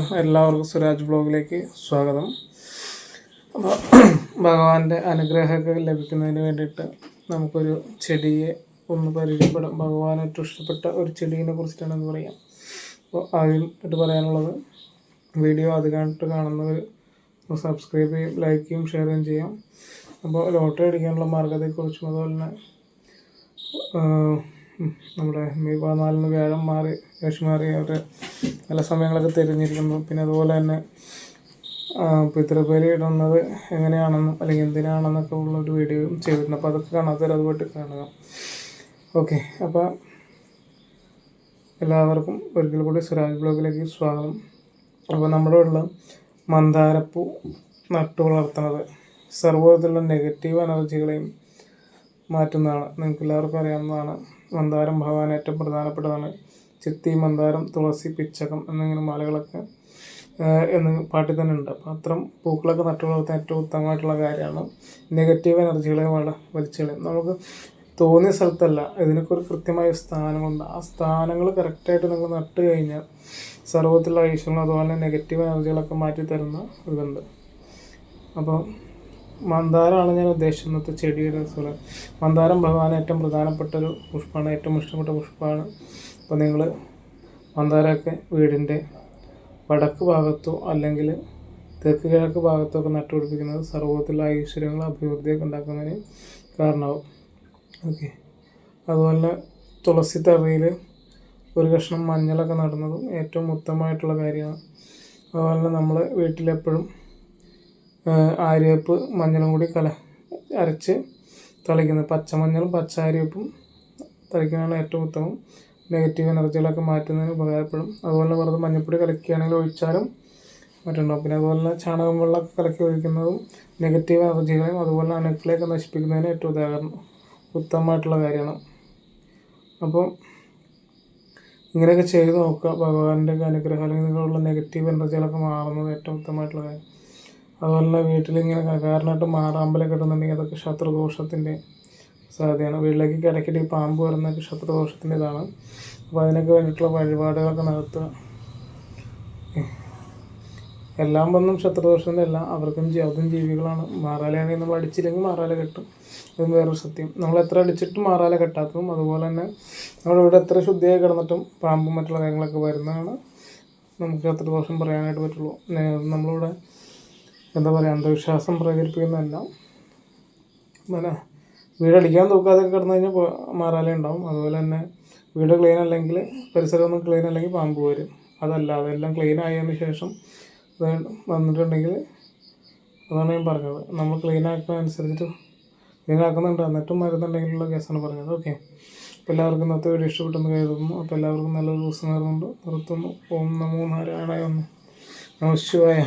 എല്ലാവർക്കും സുരാജ് ബ്ലോഗിലേക്ക് സ്വാഗതം. അപ്പോൾ ഭഗവാന്റെ അനുഗ്രഹമൊക്കെ ലഭിക്കുന്നതിന് വേണ്ടിയിട്ട് നമുക്കൊരു ചെടിയെ ഒന്ന് പരിചയപ്പെടാം. ഭഗവാൻ ഏറ്റവും ഇഷ്ടപ്പെട്ട ഒരു ചെടീനെ കുറിച്ചിട്ടാണെന്ന് പറയാം. അപ്പോൾ ആദ്യമായിട്ട് പറയാനുള്ളത് വീഡിയോ ആദ്യമായിട്ട് കാണുന്നവർ സബ്സ്ക്രൈബ് ചെയ്യും ലൈക്ക് ചെയ്യും ഷെയർ ചെയ്യും ചെയ്യാം. അപ്പോൾ ലോട്ടറി അടിക്കാനുള്ള മാർഗത്തെക്കുറിച്ചും അതുപോലെ തന്നെ നമ്മുടെ മെയ് പതിനാലിന് വ്യാഴം മാറി വേഷം മാറി അവരുടെ നല്ല സമയങ്ങളൊക്കെ തിരഞ്ഞിരിക്കുന്നു. പിന്നെ അതുപോലെ തന്നെ പിതൃബലി ഇടുന്നത് എങ്ങനെയാണെന്നും അല്ലെങ്കിൽ എന്തിനാണെന്നൊക്കെ ഉള്ളൊരു വീഡിയോ ചെയ്തിട്ടുണ്ട് അപ്പോൾ അതൊക്കെ കാണാത്തവർ അതുപോലെ കാണുക. ഓക്കെ അപ്പോൾ എല്ലാവർക്കും ഒരിക്കൽ കൂടി സുരാജ് ബ്ലോഗിലേക്ക് സ്വാഗതം. അപ്പോൾ നമ്മുടെ ഉള്ള മന്ദാരപ്പൂ നട്ടു വളർത്തുന്നത് സർവവിധത്തിലുള്ള നെഗറ്റീവ് എനർജികളെയും മാറ്റുന്നതാണ്. നിങ്ങൾക്ക് എല്ലാവർക്കും അറിയാവുന്നതാണ്. മന്ദാരം ഭഗവാൻ ഏറ്റവും പ്രധാനപ്പെട്ടതാണ്. ചിത്തി മന്ദാരം തുളസി പിച്ചകം എന്നിങ്ങനെ മാലകളൊക്കെ എന്ന് പാട്ടിൽ തന്നെ ഉണ്ട്. അപ്പം അത്തരം പൂക്കളൊക്കെ നട്ടു വളർത്താൻ ഏറ്റവും ഉത്തമമായിട്ടുള്ള കാര്യമാണ് നെഗറ്റീവ് എനർജികളെ വള വലിച്ചുകളയും നമുക്ക് തോന്നിയ സ്ഥലത്തല്ല ഇതിനൊക്കെ ഒരു കൃത്യമായ സ്ഥാനങ്ങളുണ്ട്. ആ സ്ഥാനങ്ങൾ കറക്റ്റായിട്ട് നിങ്ങൾ നട്ട് കഴിഞ്ഞാൽ സർവത്തിലുള്ള ഐശ്വര്യം അതുപോലെ നെഗറ്റീവ് എനർജികളൊക്കെ മാറ്റി തരുന്ന ഇതുണ്ട്. അപ്പോൾ മന്ദാരമാണ് ഞാൻ ഉദ്ദേശിക്കുന്നത് ചെടിയുടെ മന്ദാരം ഭഗവാൻ ഏറ്റവും പ്രധാനപ്പെട്ട ഒരു പുഷ്പമാണ് ഏറ്റവും ഇഷ്ടപ്പെട്ട പുഷ്പമാണ്. അപ്പോൾ നിങ്ങൾ മന്ദാരമൊക്കെ വീടിന്റെ വടക്ക് ഭാഗത്തോ അല്ലെങ്കിൽ തെക്ക് കിഴക്ക് ഭാഗത്തോ ഒക്കെ നട്ടുപിടിപ്പിക്കുന്നത് സർവത്തിലുള്ള ഐശ്വര്യങ്ങളും അഭിവൃദ്ധിയൊക്കെ ഉണ്ടാക്കുന്നതിന് കാരണമാവും. ഓക്കെ. അതുപോലെ തുളസി തറയിൽ ഒരു കഷ്ണം മഞ്ഞളൊക്കെ നടുന്നതും ഏറ്റവും ഉത്തമമായിട്ടുള്ള കാര്യമാണ്. അതുപോലെ നമ്മൾ വീട്ടിലെപ്പോഴും ആര്യവേപ്പ് മഞ്ഞളും കൂടി കല അരച്ച് തളിക്കുന്നത്. പച്ചമഞ്ഞളും പച്ച ആര്യവേപ്പും തളിക്കുന്നതാണ് ഏറ്റവും ഉത്തമം. നെഗറ്റീവ് എനർജികളൊക്കെ മാറ്റുന്നതിന് ഉപകാരപ്പെടും. അതുപോലെ വെറുതെ മഞ്ഞൾപ്പൊടി കലക്കുകയാണെങ്കിൽ ഒഴിച്ചാലും മറ്റുണ്ടാവും. പിന്നെ അതുപോലെ തന്നെ ചാണകം വെള്ളമൊക്കെ കലക്കി ഒഴിക്കുന്നതും നെഗറ്റീവ് എനർജികളെയും അതുപോലെ അണുക്കളെയൊക്കെ നശിപ്പിക്കുന്നതിന് ഏറ്റവും ഉദാഹരണം. ഉത്തമമായിട്ടുള്ള കാര്യമാണ്. അപ്പോൾ ഇങ്ങനെയൊക്കെ ചെയ്ത് നോക്കുക. ഭഗവാന്റെ അനുഗ്രഹം അല്ലെങ്കിൽ നിങ്ങളുള്ള നെഗറ്റീവ് എനർജികളൊക്കെ മാറുന്നത് ഏറ്റവും ഉത്തമമായിട്ടുള്ള കാര്യം. അതുപോലെ തന്നെ വീട്ടിലിങ്ങനെ കാരണമായിട്ട് മാറാമ്പലൊക്കെ കിട്ടുന്നുണ്ടെങ്കിൽ അതൊക്കെ ശത്രുദോഷത്തിന്റെ സാധ്യതയാണ്. വീട്ടിലേക്ക് ഇടയ്ക്കിടെ പാമ്പ് വരുന്ന ക്ഷത്രദോഷത്തിന്റെ ഇതാണ് അപ്പോൾ അതിനൊക്കെ വേണ്ടിയിട്ടുള്ള വഴിപാടുകളൊക്കെ നടത്തുക. എല്ലാം വന്നും ശത്രുദോഷത്തിന്റെ അല്ല. അവർക്കും അതും ജീവികളാണ്. മാറാലയാണെങ്കിൽ നമ്മൾ അടിച്ചില്ലെങ്കിൽ മാറാല കെട്ടും. അതും വേറൊരു സത്യം. നമ്മൾ എത്ര അടിച്ചിട്ടും മാറാല കെട്ടാത്തതും അതുപോലെ തന്നെ നമ്മൾ ഇവിടെ എത്ര ശുദ്ധിയായി കിടന്നിട്ടും പാമ്പും മറ്റുള്ള കാര്യങ്ങളൊക്കെ വരുന്നതാണ് നമുക്ക് ശത്രുദോഷം പറയാനായിട്ട് പറ്റുള്ളൂ. നമ്മളിവിടെ എന്താ പറയുക അന്ധവിശ്വാസം പ്രചരിപ്പിക്കുന്നതല്ല. പിന്നെ വീടടിക്കാൻ തൂക്കാതെ കിടന്നു കഴിഞ്ഞാൽ മാറാലേ ഉണ്ടാവും. അതുപോലെ തന്നെ വീട് ക്ലീൻ അല്ലെങ്കിൽ പരിസരമൊന്നും ക്ലീൻ അല്ലെങ്കിൽ പാമ്പ് വരും അതല്ല അതെല്ലാം ക്ലീൻ ആയതിന് ശേഷം വന്നിട്ടുണ്ടെങ്കിൽ അതാണ് ഞാൻ പറഞ്ഞത്. നമ്മൾ ക്ലീൻ ആക്കുന്ന അനുസരിച്ചിട്ട് ക്ലീൻ ആക്കുന്നുണ്ട്. എന്നിട്ടും മരുന്നുണ്ടെങ്കിലുള്ള കേസാണ് പറഞ്ഞത്. ഓക്കെ അപ്പോൾ എല്ലാവർക്കും ഇന്നത്തെ വീഡിയോ ഇഷ്ടപ്പെട്ടെന്ന് കരുതുന്നു. അപ്പോൾ എല്ലാവർക്കും നല്ലൊരു ദിവസം നേർന്നുണ്ട് നിർത്തുന്നു. ഓം നമോ നാരായണ ഒന്ന്. നമ ശിവായ.